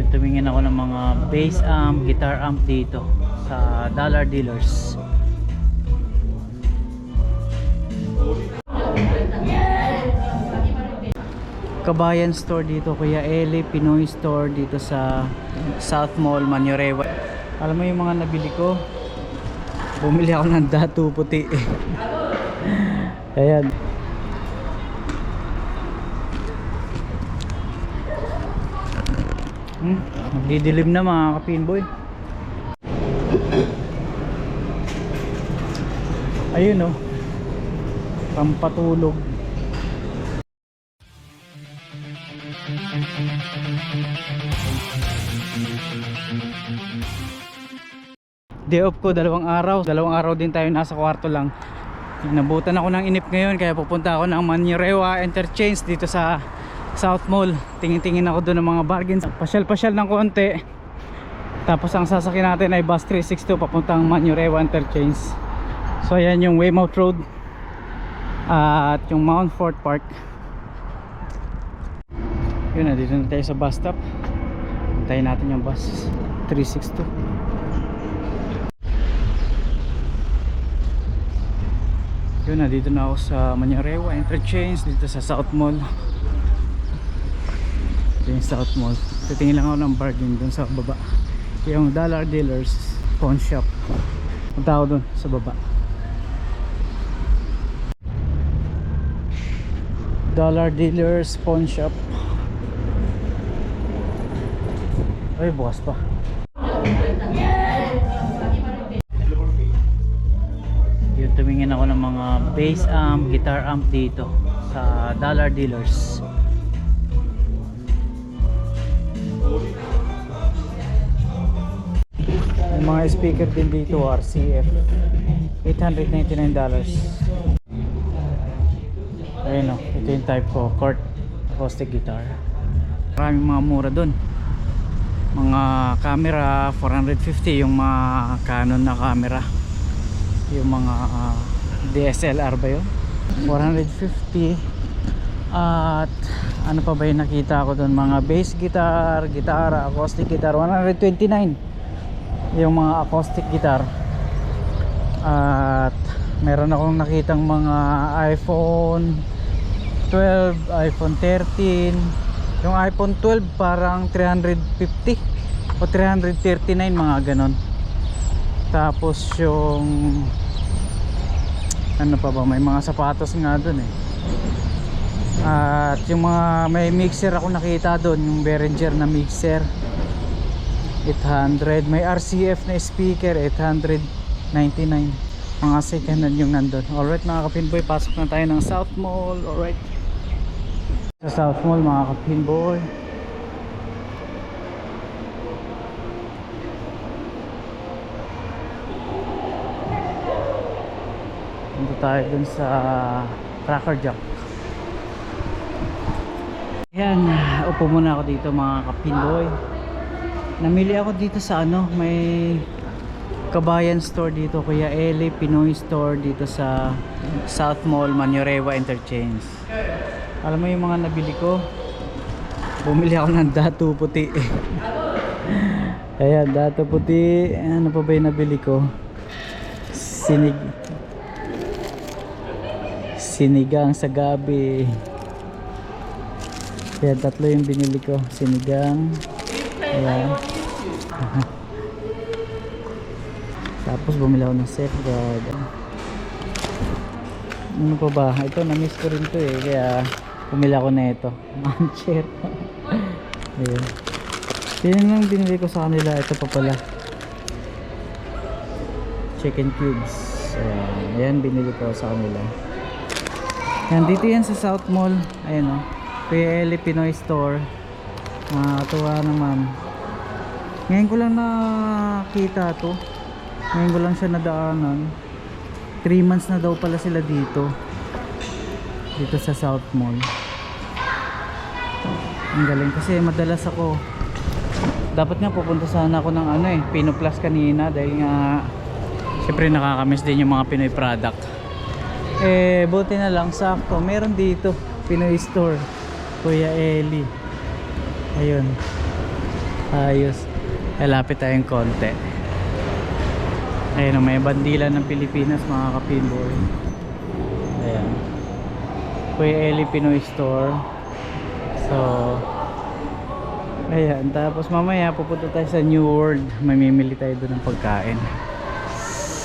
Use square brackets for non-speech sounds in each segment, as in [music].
Yung tumingin ako ng mga bass amp, guitar amp dito sa dollar dealers. Kabayan store dito, Kuya Eli, Pinoy store dito sa South Mall, Manyorewa. Alam mo yung mga nabili ko? Bumili ako ng datu puti. [laughs] Ayan. Hmm, nagdidilim na mga kapinboy. Ayun oh. Pampatulog. Day off ko dalawang araw. Dalawang araw din tayo nasa kwarto lang. Nabutan ako ng inip ngayon kaya pupunta ako ng Manirewa Interchange dito sa South Mall. Tingin-tingin ako doon ng mga bargains. Pasyal-pasyal ng konti. Tapos ang sasakyan natin ay bus 362 papuntang Manirewa Interchange. So ayan yung Weymouth Road at yung Mount Fort Park. Yun na, dito na tayo sa bus stop. Antayin natin yung bus 362. Yun na, dito na ako sa Manyarewa Interchange dito sa South Mall. Ito yung South Mall. Titingin lang ako ng bargain dun sa baba. Yung Dollar Dealers Pawn Shop. Punta ako dun sa baba. Dollar Dealers Pawn Shop. Ay, bukas pa. Yung tumingin ako ng mga bass amp, guitar amp dito sa Dollar Dealers. Yung mga speaker din dito RCF $899 Ayun o, ito yung type ko Kort acoustic guitar. Maraming mga mura dun. Mga camera 450 yung mga Canon na camera. Yung mga ah, DSLR ba yun? 450 At ano pa ba yung nakita ko dun? Mga bass guitar, gitara, acoustic guitar 129 yung mga acoustic guitar. At meron akong nakitang mga iPhone 12, iPhone 13 yung iPhone 12 parang 350 o 339 mga ganon. Tapos yung ano pa ba may mga sapatos nga dun eh. At yung mga may mixer ako nakita doon yung Behringer na mixer 800 may RCF na speaker 899 mga second hand yung nandun. Alright mga kapinboy pasok na tayo ng South Mall. Alright. Sa South Mall mga kapinboy punta tayo dun sa Cracker Jack. Yan upo muna ako dito mga kapinboy namili ako dito sa ano may kabayan store dito kuya Eli Pinoy store dito sa South Mall Manyorewa Interchange. Alam mo yung mga nabili ko? Bumili ako ng datu puti. [laughs] Ayan datu puti. Ano pa ba yung nabili ko? Sinig sinigang sa gabi. Ayan tatlo yung binili ko. Sinigang ayan. Tapos bumili ako ng safeguard ano pa ba? Ito na-miss ko rin to eh. Kaya bumili ako na ito [laughs] mancher. Ayun yun lang binili ko sa kanila. Ito pa pala. Chicken cubes. Ayan, ayan binili ko sa kanila. Yan dito yan sa South Mall. Ayan o oh. Kuya Eli Pinoy Store nakakatuwa naman. Ngayon ko lang nakita to. Ngayon ko lang siya nadaanan. 3 months na daw pala sila dito. Dito sa South Mall. Ang galing kasi madalas ako. Dapat nga pupunta sana ako ng ano eh Pino Plus kanina dahil nga syempre nakakamiss din yung mga Pinoy product. Eh buti na lang sakto. Meron dito Pinoy Store. Kuya Eli ayun Ayos. Lalapit tayong konti. Ayun, may bandila ng Pilipinas mga kapinboy. Ayan. Kuya Eli Pinoy Store. So, ayan. Tapos mamaya pupunta tayo sa New World. Mamimili tayo doon ng pagkain.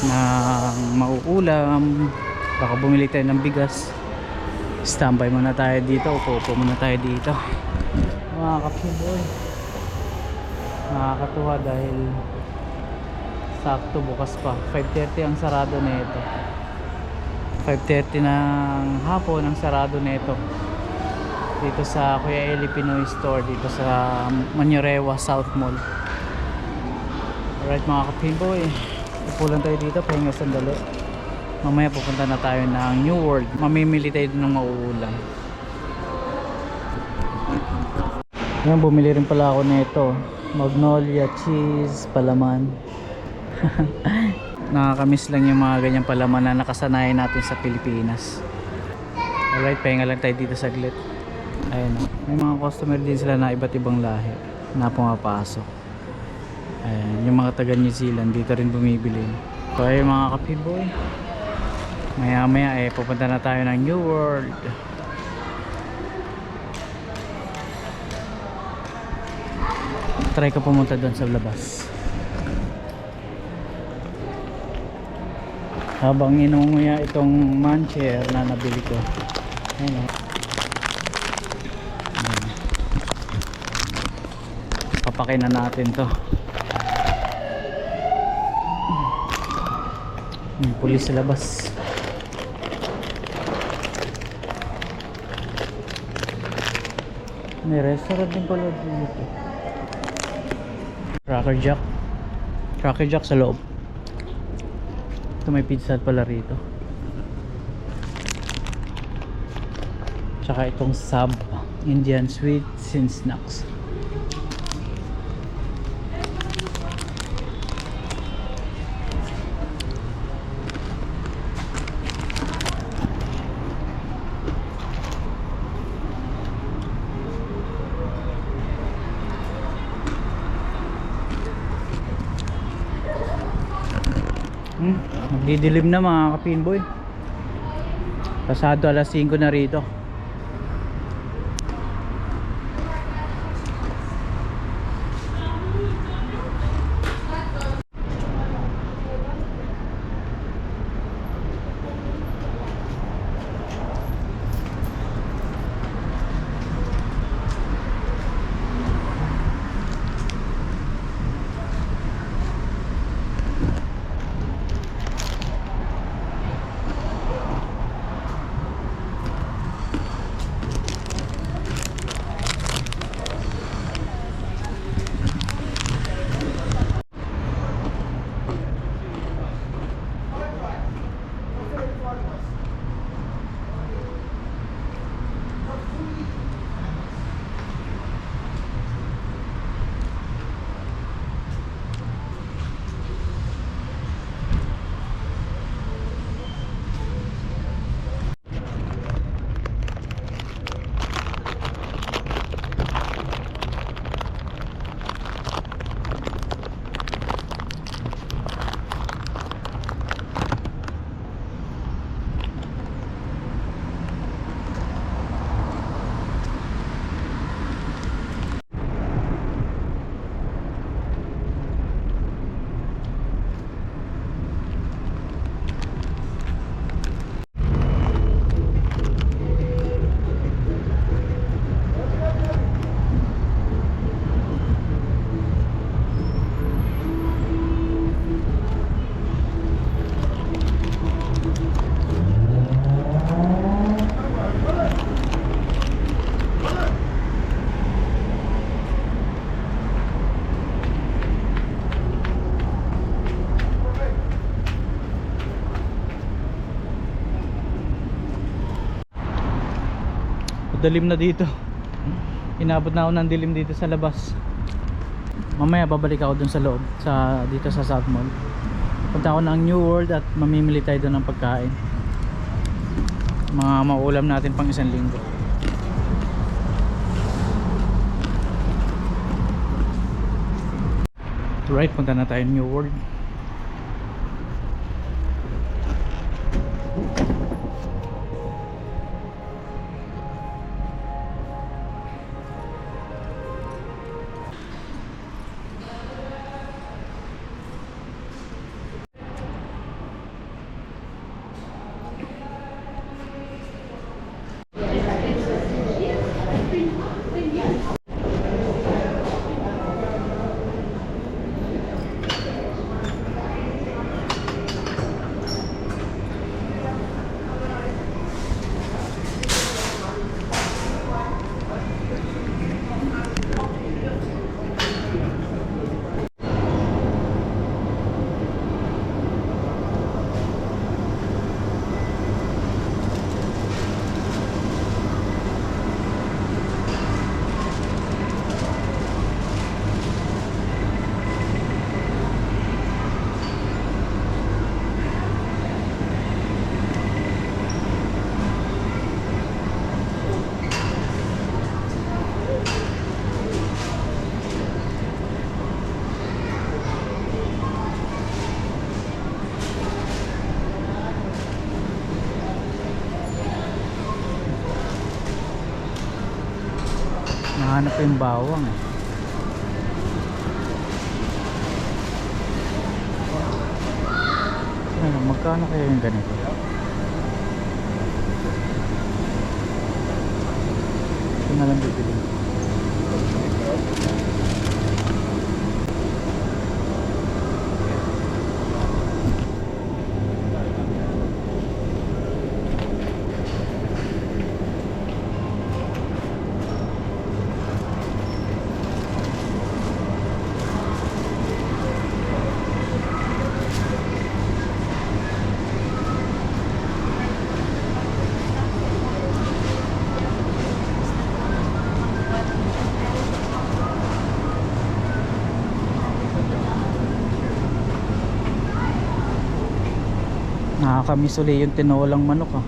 ng mauulam. Baka bumili tayo ng bigas. Standby muna tayo dito. Upo-upo muna tayo dito. Mga kapinboy. Nakakatuwa dahil sakto bukas pa. 5.30 ang sarado nito 5.30 ng hapon ang sarado nito dito sa Kuya Eli Pinoy Store dito sa Manyorewa South Mall. Alright mga kapimboy upulan tayo dito pahinga sandali. Mamaya pupunta na tayo ng New World. Mamimili tayo ng mauulam yan bumili rin pala ako nito. Magnolia cheese palaman. [laughs] Nakakamiss lang yung mga ganyang palaman na nakasanayan natin sa Pilipinas. Alright pahinga lang tayo dito saglit. Ayun may mga customer din sila na iba't ibang lahi na pumapasok. Ayun, yung mga taga New Zealand dito rin bumibili. So ayun mga kapiboy. Maya maya eh pupunta na tayo ng New World try ko pumunta doon sa labas. Habang inunguya itong mancher na nabili ko. Ayun o Ayan. papakay na natin to. Yung pulis sa labas. May restaurant din pala dito Cracker Jack. Cracker Jack sa loob. Ito may pizza pala rito. Tsaka itong sub Indian sweets and snacks nagdidilim na mga kapinboy. Pasado alas 5 na rito. Madalim na dito. Inabot na ako ng dilim dito sa labas. Mamaya babalik ako dun sa loob sa dito sa South Mall. Punta ako ng New World at mamimili tayo doon ng pagkain. Mga maulam natin pang isang linggo. Right, punta na tayo New World. Nahanap ko yung bawang eh. Ano, magkano kaya yung ganito? Ito na lang bibili. Nakakamiss uli yung tinolang manok ah.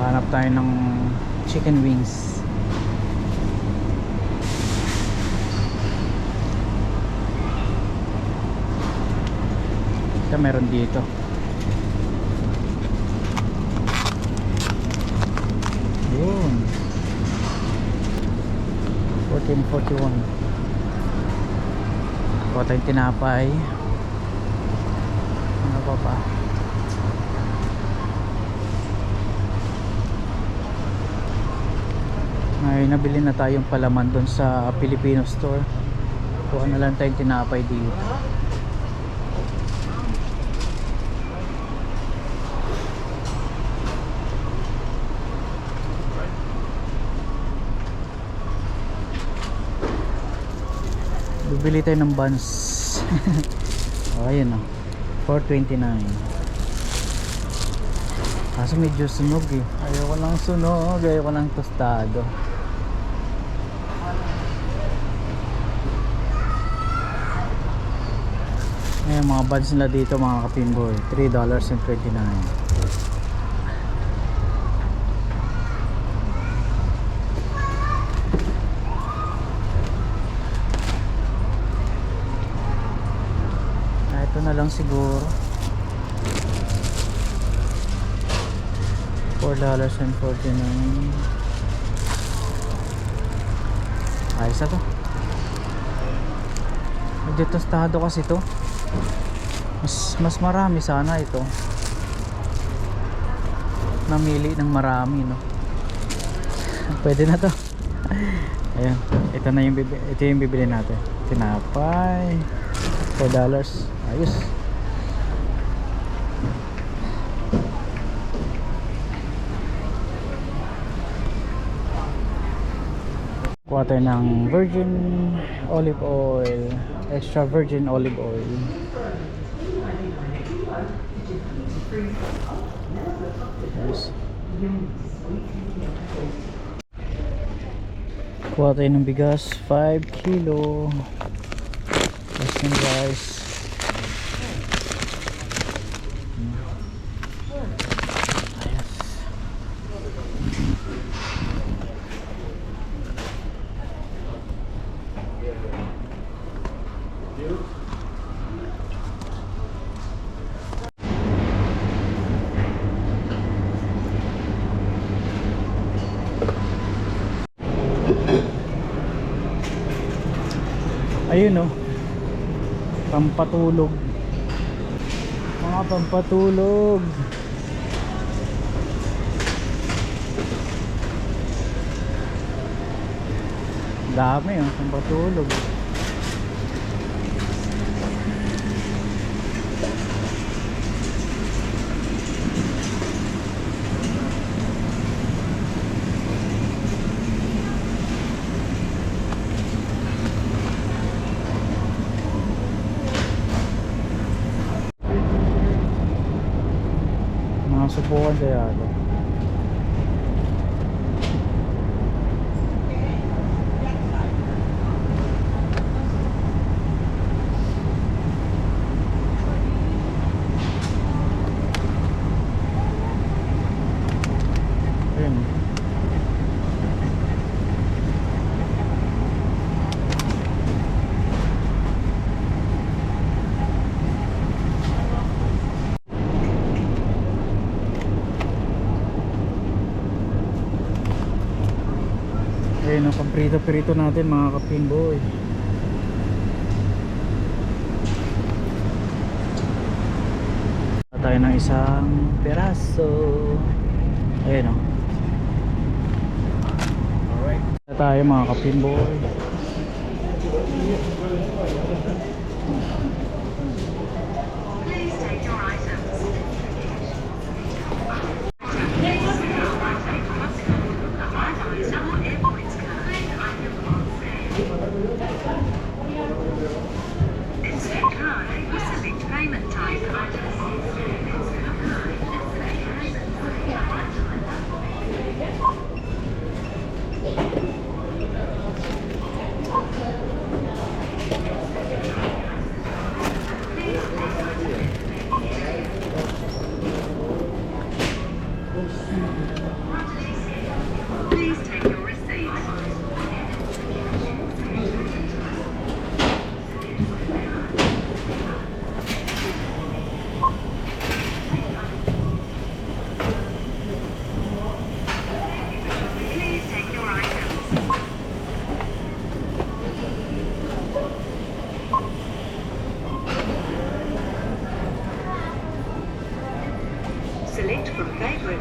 Hanap tayo ng chicken wings. Ito meron dito. Yun. 1441. Kuha tayong tinapay. Ano pa pa? May nabili na tayong palaman doon sa Filipino store. Kuha na lang tayong tinapay dito. Bibili tayo ng buns. [laughs] oh, ayun oh. 429. Kaso medyo sunog eh. Ayoko lang sunog. Ayoko lang tostado. Ayan mga buds nila dito mga kapimboy. $3.29. Ah, ito na lang siguro. $4.49 Ayos na to Medyo tostado kasi to mas, mas marami sana ito. Namili ng marami no? [laughs] Pwede na to. [laughs] Ayan Ito na yung bibili, ito yung bibili natin. Tinapay $4 Ayos. Kuha tayo ng virgin olive oil, extra virgin olive oil. Yes. Kuha tayo ng bigas, 5 kilo. Tapos rice. ayun oh. Pampatulog. Mga pampatulog. Dami oh. Pampatulog. Subukan kaya ito Ayun. Ayun ang pamprito-prito natin mga kapimboy. tayo ng isang peraso. Ayun o. Alright. tayo mga kapimboy.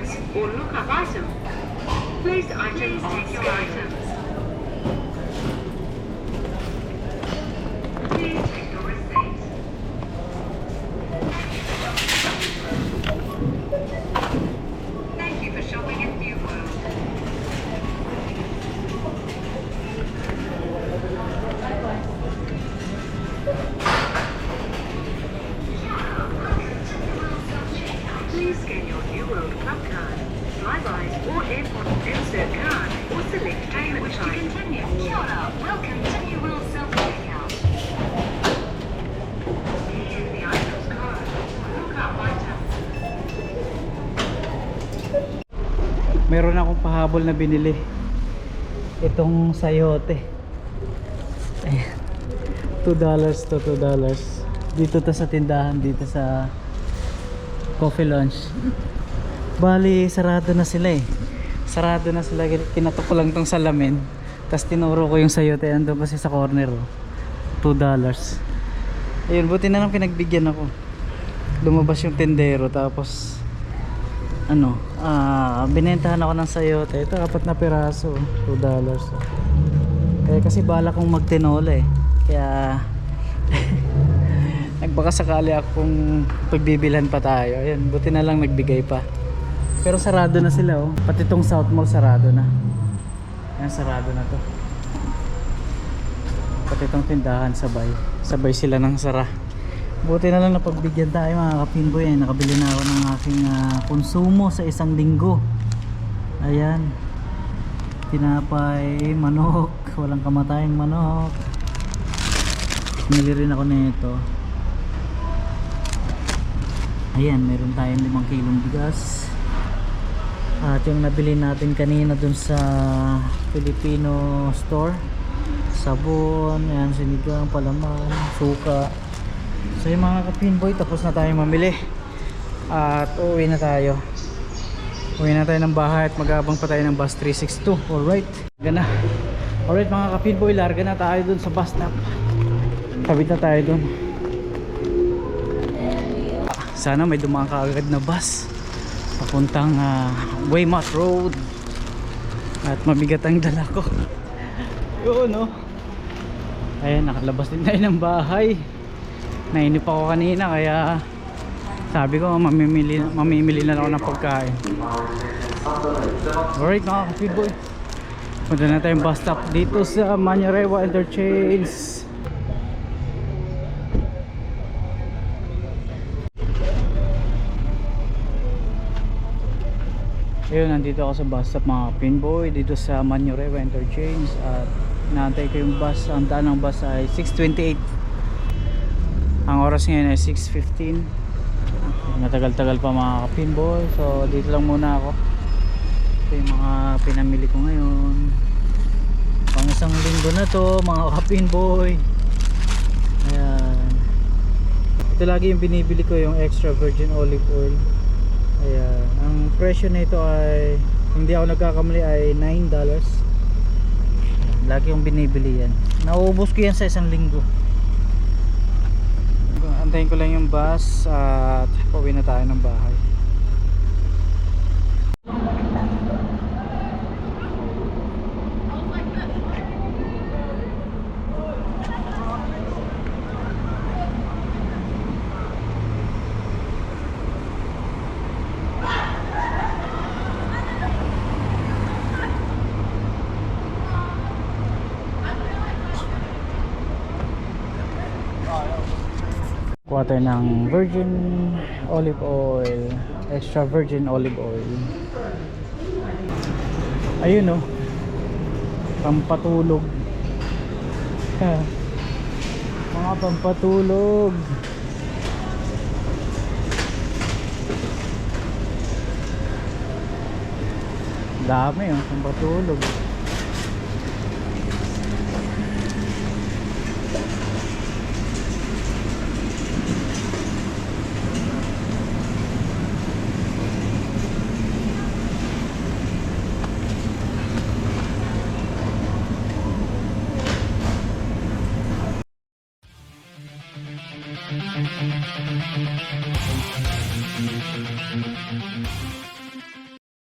Favorites or look up item. Place item on your items. Please Meron akong pahabol na binili. Itong sayote. Ayan. 2 dollars to 2 dollars. Dito to sa tindahan, dito sa coffee lunch. Bali, sarado na sila eh. Sarado na sila. Kinatok lang tong salamin. Tapos tinuro ko yung sayote. Ando kasi sa corner. oh. 2 dollars. Ayun, buti na lang pinagbigyan ako. Lumabas yung tendero. Tapos, ano, ah, binentahan ako ng sayote. Ito, apat na piraso. 2 dollars. Kaya kasi bala kong magtinola eh. Kaya, [laughs] nagbaka sakali akong pagbibilhan pa tayo. Ayun, buti na lang nagbigay pa. Pero sarado na sila oh. Pati tong South Mall sarado na. Ayan, sarado na to. Pati tong tindahan sabay. Sabay sila ng sara. Buti na lang napagbigyan tayo mga kapinboy. Ayan, nakabili na ako ng aking ah, konsumo sa isang linggo. Ayan. Tinapay, manok. Walang kamatayang manok. Bumili rin ako nito. Ayan, meron tayong 5 kilong bigas. At yung nabili natin kanina dun sa Filipino store. Sabon, ayan, sinigang, palaman, suka. So yung mga kapinboy, tapos na tayong mamili. At uuwi na tayo. Uwi na tayo ng bahay at magabang pa tayo ng bus 362. Alright, gana. Alright mga kapinboy, larga na tayo dun sa bus stop. Kabit na tayo dun. Sana may dumaan kaagad na bus. Papuntang ah, Waymouth Road. At mabigat ang dala ko. [laughs] Yun no. Ayan, nakalabas din tayo ng bahay. Nainip ako kanina kaya sabi ko mamimili, mamimili na ako ng pagkain. Alright mga ka-feedboy. Punta na tayong bus stop dito sa Manyarewa Interchange. Ayun, nandito ako sa bus stop mga pinboy dito sa Manyarewa Interchange at naantay ko yung bus. Ang daan ng bus ay 6.28. Ang oras ngayon ay 6.15. Matagal-tagal pa mga pinboy. So dito lang muna ako. Ito yung mga pinamili ko ngayon. Pang isang linggo na to mga [laughs] kapinboy. Ayan. Ito lagi yung binibili ko yung extra virgin olive oil. Ayan. Ang presyo nito ay hindi ako nagkakamali ay $9. Lagi yung binibili yan. Nauubos ko yan sa isang linggo. Antayin ko lang yung bus at pauwi na tayo ng bahay. Tayo ng virgin olive oil, extra virgin olive oil. Ayun oh. Pampatulog. Ha. Mga pampatulog. Dami oh, pampatulog.